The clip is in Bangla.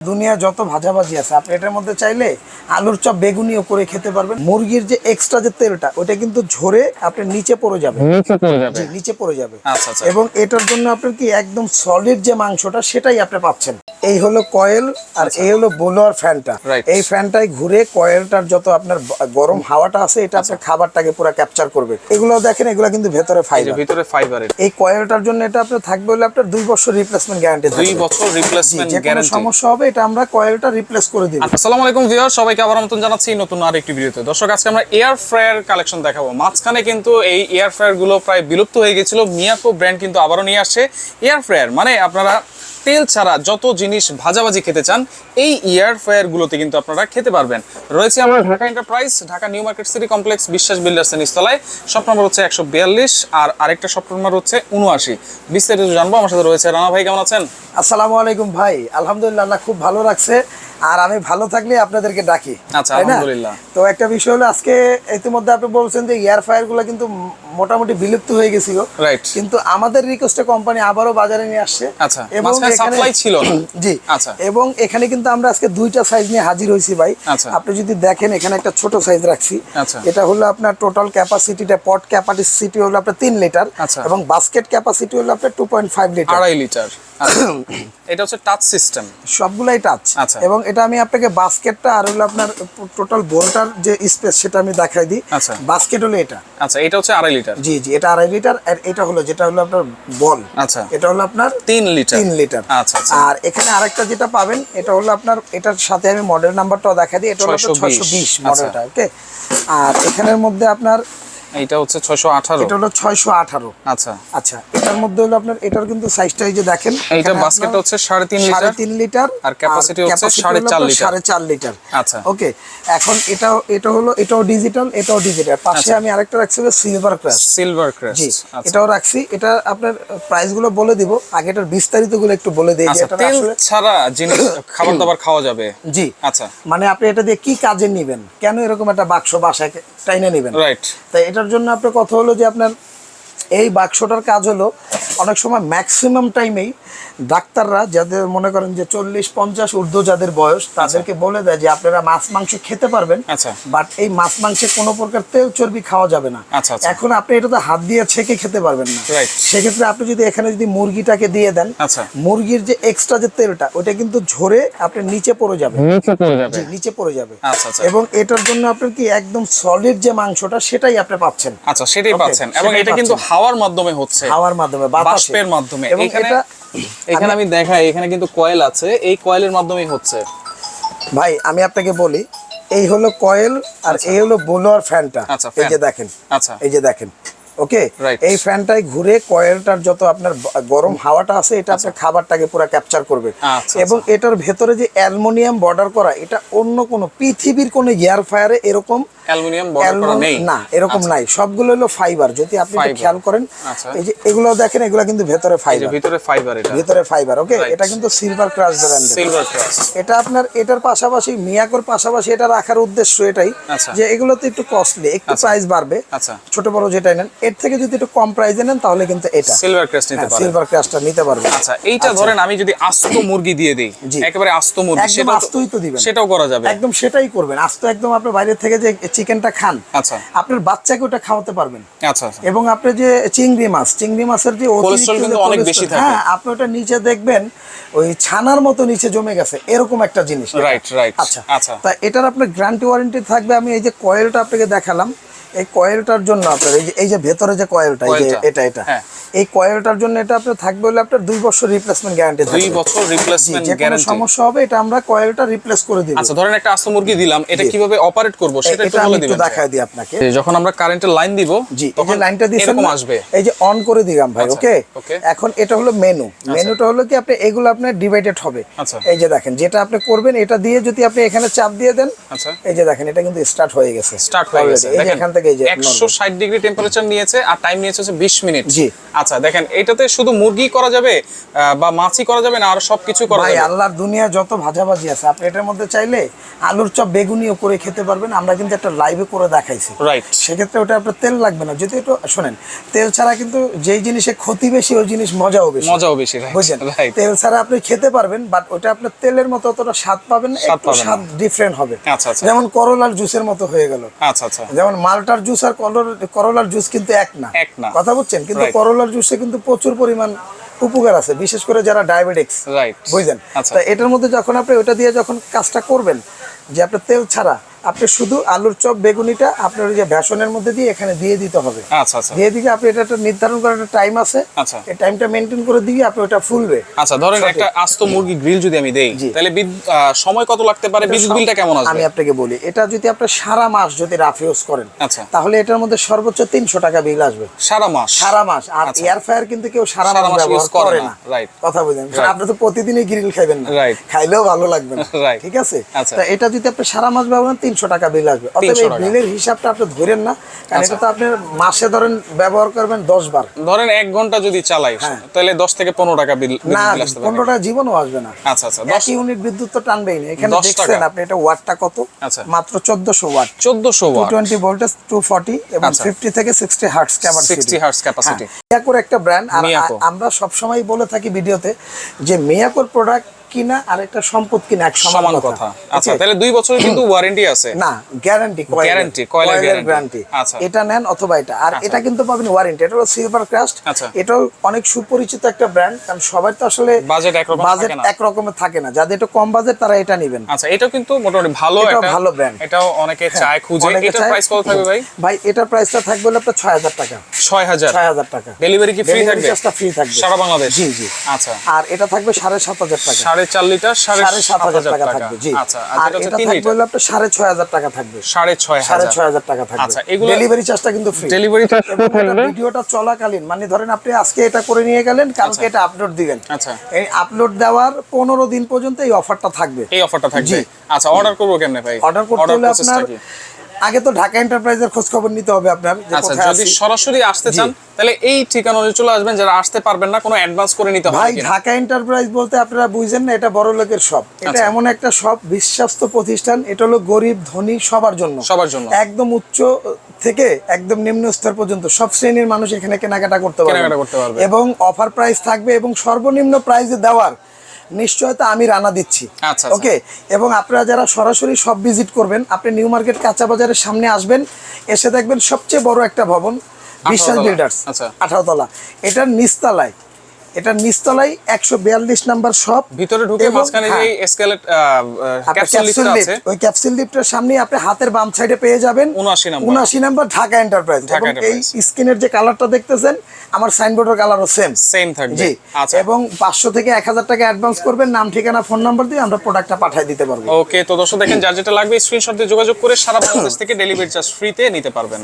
দুনিয়া যত ভাজাভাজি আছে আপনি এটার মধ্যে চাইলে আলুর চপ বেগুনিও করে খেতে পারবেন। মুরগির যে এক্সট্রা যে তেলটা ওটা কিন্তু ঝরে আপনি নিচে পড়ে যাবে। নিচে পড়ে যাবে। নিচে পড়ে যাবে। আচ্ছা আচ্ছা। এবং এটার জন্য আপনার কি একদম সলিড যে মাংসটা সেটাই আপনি পাচ্ছেন। এই হলো কয়েল আর এই হলো বোলোয়ার ফ্যানটা। আচ্ছা। এই ফ্যানটাই ঘুরে কয়েলটার যত আপনার গরম হাওয়াটা আছে এটা আচ্ছা। আপনার খাবারটাকে পুরো ক্যাপচার করবে। এগুলো দেখেন এগুলো কিন্তু ভেতরে ফাইবার ভিতরে ফাইবারের এই কয়েলটার জন্য এটা আপনার থাকবে হলে আপনার দুই বছর রিপ্লেসমেন্ট গ্যারান্টি দুই বছর রিপ্লেসমেন্ট গ্যারান্টি সমস্যা হবে এটা আমরা কয়েলটা রিপ্লেস করে দিই আসসালামু আলাইকুম ভিউয়ার সবাইকে আবার আমন্ত্রণ জানাচ্ছি নতুন আরেকটি ভিডিওতে। দর্শক, আজকে আমরা এয়ার ফ্রায়ার কালেকশন দেখাবো। মাঝখানে কিন্তু এই এয়ার ফ্রায়ারগুলো প্রায় বিলুপ্ত হয়ে গেছিল। মিয়াকো ব্র্যান্ড কিন্তু আবারও নিয়ে আসছে এয়ার ফ্রায়ার মানে আপনারা তেল ছাড়া যত জিনিস ভাজাভাজি খেতে চান, এই ইয়ার ফ্রায়ার গুলোতে কিন্তু আপনারা খেতে পারবেন। রয়েছে আমরা Dhaka enterprise Dhaka new market city complex Biswas builders নিস্তলায় shop number হচ্ছে একশো বিয়াল্লিশ আর আরেকটা শপ নম্বর হচ্ছে উনআশি বিস্তারিত জানব, আমার সাথে রয়েছে রানা ভাই, কেমন আছেন? আসসালামু আলাইকুম ভাই। আলহামদুলিল্লাহ খুব ভালো রাখছে। আর আমি ভালো থাকলে আপনাদেরকে ডাকি আচ্ছা, তাই না? তো একটা বিষয় হলো আজকে ইতিমধ্যে আপনি বলছেন যে এয়ার ফায়ারগুলো কিন্তু মোটামুটি বিলুপ্ত হয়ে গেছিল কিন্তু আমাদের রিকোয়েস্টে কোম্পানি আবারও বাজারে নিয়ে আসছে আচ্ছা, মাঝখানে supply ছিল জি আচ্ছা। এবং এখানে কিন্তু আমরা আজকে দুইটা সাইজ নিয়ে হাজির হয়েছি ভাই। আপনি যদি দেখেন এখানে একটা ছোট সাইজ রাখছি। এটা হলো আপনার টোটাল ক্যাপাসিটিটা পট ক্যাপাসিটি হলো আপনার তিন লিটার। এবং বাস্কেট ক্যাপাসিটি হলো আপনার টু পয়েন্ট ফাইভ লিটার আড়াই লিটার। এটা হচ্ছে টাচ সিস্টেম সবগুলাই টাচ আচ্ছা। এবং এটা আমি আপনাকে বাস্কেটটা আর হলো আপনার টোটাল বোলটার যে স্পেস সেটা আমি দেখাই দিই। আচ্ছা। বাস্কেট হলো এটা। আচ্ছা এটা হচ্ছে আড়াই লিটার। জি জি এটা আড়াই লিটার আর এটা হলো যেটা হলো আপনার বল। আচ্ছা। এটা হলো আপনার তিন লিটার। তিন লিটার। আচ্ছা আচ্ছা। আর এখানে আরেকটা যেটা পাবেন এটা হলো আপনার এটার সাথে আমি মডেল নাম্বারটাও দেখাই দিই এটা হলো 620 ছয়শো বিশ। আচ্ছা। মডেলটা ওকে আর এখানের মধ্যে আপনার এইটা হচ্ছে ছয়শো আঠারো। এটা হলো ছয়শো আঠারো। আচ্ছা। আচ্ছা এটার মধ্যে হলো আপনার এটার কিন্তু সাইজটা এই যে দেখেন এখানে বাস্কেটটা হচ্ছে সাড়ে তিন সাড়ে লিটার তিন লিটার আর capacity হচ্ছে capacity সাড়ে হলো চার আপনার লিটার। সাড়ে চার লিটার। আচ্ছা। ওকে এখন এটাও এটা হলো এটাও ডিজিটাল এটাও ডিজিটাল পাশে আচ্ছা। আমি আরেকটা রাখছি সিলভার ক্রাশ সিলভার ক্রেস্ট এটাও রাখছি। এটা আপনার প্রাইসগুলো বলে দিব। আগে এটার বিস্তারিতগুলো একটু বলে দিই যে আচ্ছা এটা আসলে ছাড়া জিনিস খাবার দাবার খাওয়া যাবে? জি। আচ্ছা। মানে আপনি এটা দিয়ে কি কাজে নিবেন? কেন এরকম একটা বাক্স বাসায় টাইনে নিবেন? রাইট তাই এটার জন্য আপনার কথা হলো যে আপনার এই বাক্সটার কাজ হলো অনেক সময় ম্যাক্সিমাম টাইমেই ডাক্তাররা যাদের মনে করেন যে চল্লিশ পঞ্চাশ ঊর্ধ্ব যাদের বয়স তাদেরকে বলে দেয় যে আপনারা মাছ মাংস খেতে পারবেন আচ্ছা। বাট এই মাছ মাংসে কোনো প্রকার তেল চর্বি খাওয়া যাবে না। আচ্ছা, আচ্ছা। এখন আপনি এটা তো হাত দিয়ে ছেঁকে খেতে পারবেন না। সেক্ষেত্রে আপনি যদি এখানে যদি মুরগিটাকে দিয়ে দেন আচ্ছা। মুরগির যে এক্সট্রা যে তেলটা ওটা কিন্তু ঝরে আপনি নিচে পড়ে যাবে। নিচে পড়ে যাবে। জি, নিচে পড়ে যাবে। আচ্ছা আচ্ছা। এবং এটার জন্য আপনার কি একদম সলিড যে মাংসটা সেটাই আপনি পাচ্ছেন। আচ্ছা সেটাই পাচ্ছেন। এবং এটা কিন্তু। হাওয়ার মাধ্যমে হচ্ছে হাওয়ার মাধ্যমে বাষ্পের মাধ্যমে। এখানে এখানে আমি দেখাই এখানে কিন্তু কয়েল আছে এই কয়েলের মাধ্যমেই হচ্ছে। ভাই আমি আপনাকে বলি এই হলো কয়েল আর এই হলো বোলোয়ার ফ্যানটা। আচ্ছা, এই যে দেখেন। আচ্ছা। এই যে দেখেন। ওকে এই ফ্যানটাই ঘুরে কয়েলটার যত আপনার গরম হাওয়াটা আছে এটা আপনার খাবারটাকে পুরো ক্যাপচার করবে। আচ্ছা, এবং এটার ভেতরে যে অ্যালুমিনিয়াম বর্ডার করা এটা অন্য কোনো পৃথিবীর কোনো এয়ার ফায়ারে এরকম অ্যালুমিনিয়াম না এরকম নাই। সবগুলো হলো ফাইবার যদি আপনি খেয়াল করেন আচ্ছা। এই যে এগুলো দেখেন এগুলো কিন্তু ভেতরে ফাইবার ভিতরে ফাইবার এটা। ভেতরে ফাইবার ওকে এটা কিন্তু সিলভার ক্রাশ সিলভার ক্রাস্ট এটা আপনার এটার পাশাপাশি মিয়াকোর পাশাপাশি এটা রাখার উদ্দেশ্য এটাই আচ্ছা। যে এগুলো তো একটু কস্টলি একটু প্রাইস বাড়বে। আচ্ছা। ছোট বড় যেটা নেন এর থেকে যদি একটু কম প্রাইসে নেন তাহলে কিন্তু এটা। সিলভার ক্রাস্ট নিতে পারেন সিলভার ক্রাশটা নিতে পারবে আচ্ছা এইটা ধরেন আমি যদি আস্ত মুরগি দিয়ে দেই একেবারে আস্ত মুরগি সেটাও আস্তই তো দিবেন। সেটাও করা যাবে। একদম সেটাই করবেন। আজ তো একদম আপনি বাইরে থেকে যে চিকেনটা খান আচ্ছা। আপনার বাচ্চাকে ওটা খাওয়াতে পারবেন। আচ্ছা আচ্ছা। এবং আপনি যে চিংড়ি মাছ চিংড়ি মাছের যে অনেক বেশি থাকে। হ্যাঁ আপনি ওটা নিচে দেখবেন ওই ছানার মতো নিচে জমে গেছে এরকম একটা জিনিস। Right right. আচ্ছা। আচ্ছা। তা এটার আপনার গ্যারান্টি ওয়ারেন্টি থাকবে। আমি এই যে কয়েলটা আপনাকে দেখালাম এই কয়েলটার জন্য আপনার এই যে এই যে ভেতরে যে কয়েলটা এই যে এটা এটা হ্যাঁ। এই কয়েলটার জন্য এটা আপনার থাকবে হলে আপনার দুই বছর রিপ্লেসমেন্ট গ্যারান্টি দুই বছর রিপ্লেসমেন্ট গ্যারান্টি সমস্যা হবে এটা আমরা কয়েলটা রিপ্লেস করে দিব। আচ্ছা ধরেন একটা আস্ত মুরগি দিলাম এটা কীভাবে অপারেট করব সেটা একটু বলে দিবেন। দেখায় দিই আপনাকে। যখন আমরা কারেন্টের লাইন দিব জি তখন লাইনটা দিয়েছেন এরকম আসবে। এই যে অন করে দিলাম ভাই আচ্ছা, ওকে এখন এটা হলো মেনু মেনুটা হলো কি আপনি এগুলো আপনার ডিভাইডেড হবে। আচ্ছা। এই যে দেখেন যেটা আপনি করবেন এটা দিয়ে যদি আপনি এখানে চাপ দিয়ে দেন আচ্ছা। এই যে দেখেন এটা কিন্তু স্টার্ট হয়ে গেছে। স্টার্ট হয়ে গেছে। এই যে দেখেন এখান থেকে এই যে 160 ডিগ্রি টেম্পারেচার নিয়েছে আর টাইম নিয়েছে হচ্ছে 20 মিনিট জি। আচ্ছা দেখেন এটাতে শুধু মুরগি করা যাবে বা মাছই করা যাবে না আর সবকিছু করা ভাই যাবে? আল্লাহর দুনিয়া যত ভাজাভাজি আছে আপনি এটার মধ্যে চাইলে আলুর চপ বেগুনিও করে খেতে পারবেন। আমরা কিন্তু একটা লাইভে করে দেখাইছি। রাইট সেক্ষেত্রে ওটা আপনার তেল লাগবে না। যদি একটু শোনেন তেল ছাড়া কিন্তু যেই জিনিসে ক্ষতি বেশি ওই জিনিস মজাও বেশি। মজাও বেশি বুঝছেন? তেল ছাড়া আপনি খেতে পারবেন বাট ওটা আপনার তেলের মতো অতটা স্বাদ পাবেন না একটু স্বাদ ডিফারেন্ট হবে। আচ্ছা, আচ্ছা। যেমন করলার জুসের মতো হয়ে গেল। আচ্ছা আচ্ছা। যেমন মালটার জুস আর করলার- করলার জুস কিন্তু এক না। এক না। কথা বলছেন কিন্তু Right. করলার জুসে কিন্তু প্রচুর পরিমাণ উপকার আছে বিশেষ করে যারা ডায়াবেটিক্স রাইট বুঝলেন? আচ্ছা। তা এটার মধ্যে যখন আপনি ওটা দিয়ে যখন কাজটা করবেন যে আপনার তেল ছাড়া আপনি শুধু আলুর চপ বেগুনিটা আপনার ওই যে বেসনের মধ্যে দিয়ে এখানে দিয়ে দিতে হবে। আচ্ছা আচ্ছা। দিয়ে দিকে আপনি এটা একটা নির্ধারণ করার একটা টাইম আছে। আচ্ছা। এই টাইমটা মেনটেন করে দিয়ে আপনি ওটা ফুলবে। আচ্ছা ধরেন একটা আস্ত মুরগি গ্রিল যদি আমি দেই তাহলে সময় কত লাগতে পারে? বিদ্যুৎ বিলটা কেমন আসবে? আমি আপনাকে বলি এটা যদি আপনি সারা মাস যদি রাফ ইউজ করেন আচ্ছা। তাহলে এটার মধ্যে সর্বোচ্চ তিনশো টাকা বিল আসবে। সারা মাস? সারা মাস। আর। এয়ার ফ্রায়ার কিন্তু কেউ সারা মাস ব্যবহার করে না, right. কথা বুঝেন। আপনি তো প্রতিদিনই গ্রিল খাইবেন না. খাইলেও ভালো লাগবে না। ঠিক আছে? আচ্ছা। তা এটা যদি আপনি সারা মাস ব্যবহার করেন তিনশো টাকা বিল আসবে। অতএব 300 এই বিলের হিসাবটা আপনি ধরেন না কারণ আচ্ছা। এটা তো আপনি মাসে ধরেন ব্যবহার করবেন দশ বার। ধরেন এক ঘণ্টা যদি চালাই হ্যাঁ। তাহলে দশ থেকে পনেরো টাকা বিল না পনেরো টাকা জীবনও আসবে না। আচ্ছা আচ্ছা দশ ইউনিট বিদ্যুৎ তো টানবেই না। এখানে দেখছেন আপনি এটা ওয়াটটা কত? আচ্ছা। মাত্র চোদ্দশো ওয়াট। চোদ্দশো watt. Twenty voltage two forty এবং আচ্ছা। ফিফটি থেকে sixty hertz capacity 60 hertz capacity। মিয়াকোর একটা ব্র্যান্ড আর আমরা সবসময় বলে থাকি ভিডিওতে যে মিয়াকোর প্রোডাক্ট কিনা আর একটা সম্পদ কিনা এক সমান কথা। আচ্ছা তাহলে দুই বছরের কিন্তু ওয়ারেন্টি আছে। না গ্যারান্টি Guarantee, coil গ্যারান্টি আচ্ছা। এটা নেন অথবা এটা। আর এটা কিন্তু পাবেন ওয়ারেন্টি এটা হলো সিলভার ক্রাস্ট আচ্ছা। এটাও অনেক সুপরিচিত একটা ব্র্যান্ড কারণ সবাই তো আসলে Budget একরকম বাজেট থাকে এক রকমের থাকে না। যাদের একটু কম বাজেট তারা এটা নেবেন। আচ্ছা এটাও কিন্তু মোটামুটি ভালো একটা ভালো brand। এটাও অনেকে চায় খুঁজে। এটার প্রাইস কত থাকবে ভাই? ভাই এটার প্রাইসটা থাকবে হলো আপনার ছয় হাজার টাকা। ছয় হাজার। ছয় হাজার টাকা। ডেলিভারি কি ফ্রি থাকবে? ফ্রি থাকবে। সারা বাংলাদেশ? জি জি। আচ্ছা। আর এটা থাকবে সাড়ে সাত হাজার টাকা। সাড়ে চার লিটার সাড়ে সাত হাজার টাকা থাকবে জি। আচ্ছা আর এটা থাকবে আপনার সাড়ে ছয় হাজার টাকা থাকবে। সাড়ে ছয় সাড়ে ছয় হাজার টাকা থাকবে। আচ্ছা, এগুলো- ডেলিভারি চার্জটা কিন্তু ফ্রি ডেলিভারি এটা ভিডিওটা চলাকালীন মানে ধরেন আপনি আজকে এটা করে নিয়ে গেলেন কালকে এটা আপলোড দিবেন আচ্ছা। এই আপলোড দেওয়ার পনেরো দিন পর্যন্ত এই অফারটা থাকবে। এই অফারটা থাকবে। আচ্ছা অর্ডার করব কেমনে ভাই? অর্ডার করতে হলে আপনার? আগে তো ঢাকা এন্টারপ্রাইজের খোঁজ খবর নিতে হবে আপনার আচ্ছা যদি সরাসরি আসতে চান তাহলে এই ঠিকানা অনুযায়ী চলে আসবেন যারা আসতে পারবেন না কোনো অ্যাডভান্স করে নিতে হবে ভাই ঢাকা এন্টারপ্রাইজ বলতে আপনারা বুঝছেন না এটা বড় লোকের সব এটা আচ্ছা। এমন একটা সব বিশ্বাস্ত প্রতিষ্ঠান এটা হলো গরিব ধনী সবার জন্য সবার জন্য। একদম উচ্চ থেকে একদম নিম্ন স্তর পর্যন্ত সব শ্রেণির মানুষ এখানে কেনাকাটা করতে পারবে কেনাকাটা করতে পারবে। এবং অফার প্রাইস থাকবে এবং সর্বনিম্ন প্রাইসে দেওয়ার নিশ্চয়তা আমি রানা দিচ্ছি আচ্ছা, আচ্ছা। ওকে এবং আপনারা যারা সরাসরি সব ভিজিট করবেন আপনি নিউ মার্কেট কাঁচা বাজারের সামনে আসবেন এসে দেখবেন সবচেয়ে বড় একটা ভবন বিশ্বাস। বিল্ডার্স আচ্ছা। আঠারো তলা এটার নিচতলায় এটার নিচতলায় একশো বিয়াল্লিশ নাম্বার শপ ভিতরে ঢুকে মাঝখানে যে হ্যাঁ, escalate capsule capsule lift lift ওই ক্যাপসুল লিফটের সামনে আপনি হাতের বাম সাইডে পেয়ে যাবেন 79 নাম্বার। উনআশি নাম্বার ঢাকা এন্টারপ্রাইজ এবং এই। স্ক্রিনের যে কালারটা দেখতেছেন আমার সাইনবোর্ডের কালারও সেম সেম থাকবে। জি আচ্ছা। এবং পাঁচশো থেকে এক হাজার টাকা অ্যাডভান্স করবেন নাম ঠিকানা ফোন নাম্বার দিয়ে আমরা প্রোডাক্টটা পাঠিয়ে দিতে পারব ওকে তো দর্শক দেখেন যার যেটা লাগবে স্ক্রিনশট দিয়ে যোগাযোগ করে সারা বাংলাদেশ থেকে ডেলিভারি চার্জ ফ্রিতে নিতে পারবেন